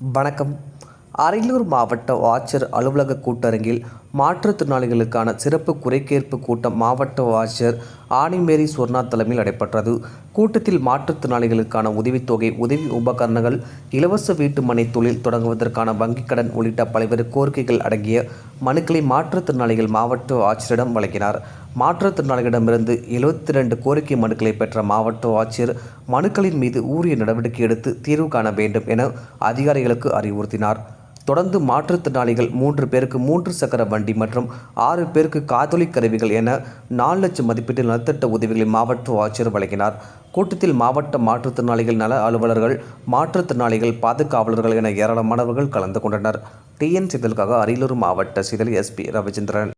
வணக்கம். அரியலூர் மாவட்ட ஆட்சியர் அலுவலக கூட்டரங்கில் மாற்றுத்திறனாளிகளுக்கான சிறப்பு குறைக்கேற்பு கூட்டம் மாவட்ட ஆட்சியர் ஆணிமேரி சொர்ணா தலைமையில் நடைபெற்றது. கூட்டத்தில் மாற்றுத்திறனாளிகளுக்கான உதவித்தொகை உதவி உபகரணங்கள் இலவச வீட்டு மனை தொழில் தொடங்குவதற்கான வங்கிக் கடன் உள்ளிட்ட பல்வேறு கோரிக்கைகள் அடங்கிய மனுக்களை மாற்றுத்திறனாளிகள் மாவட்ட ஆட்சியரிடம் வழங்கினார். மாற்றுத்திறனாளிகளிடமிருந்து எழுபத்தி ரெண்டு கோரிக்கை மனுக்களை பெற்ற மாவட்ட ஆட்சியர் மனுக்களின் மீது உரிய நடவடிக்கை எடுத்து தீர்வு காண வேண்டும் என அதிகாரிகளுக்கு அறிவுறுத்தினார். தொடர்ந்து மாற்றுத்திறனாளிகள் மூன்று பேருக்கு மூன்று சக்கர வண்டி மற்றும் ஆறு பேருக்கு காதொலி கருவிகள் என நாலு லட்சம் மதிப்பீட்டில் நலத்திட்ட உதவிகளை மாவட்ட ஆட்சியர் வழங்கினார். கூட்டத்தில் மாவட்ட மாற்றுத்திறனாளிகள் நல அலுவலர்கள் மாற்றுத்திறனாளிகள் பாதுகாவலர்கள் என ஏராளமானவர்கள் கலந்து கொண்டனர். டிஎன் சிதலுக்காக அரியலூர் மாவட்ட சிதல் எஸ்பி ரவிச்சந்திரன்.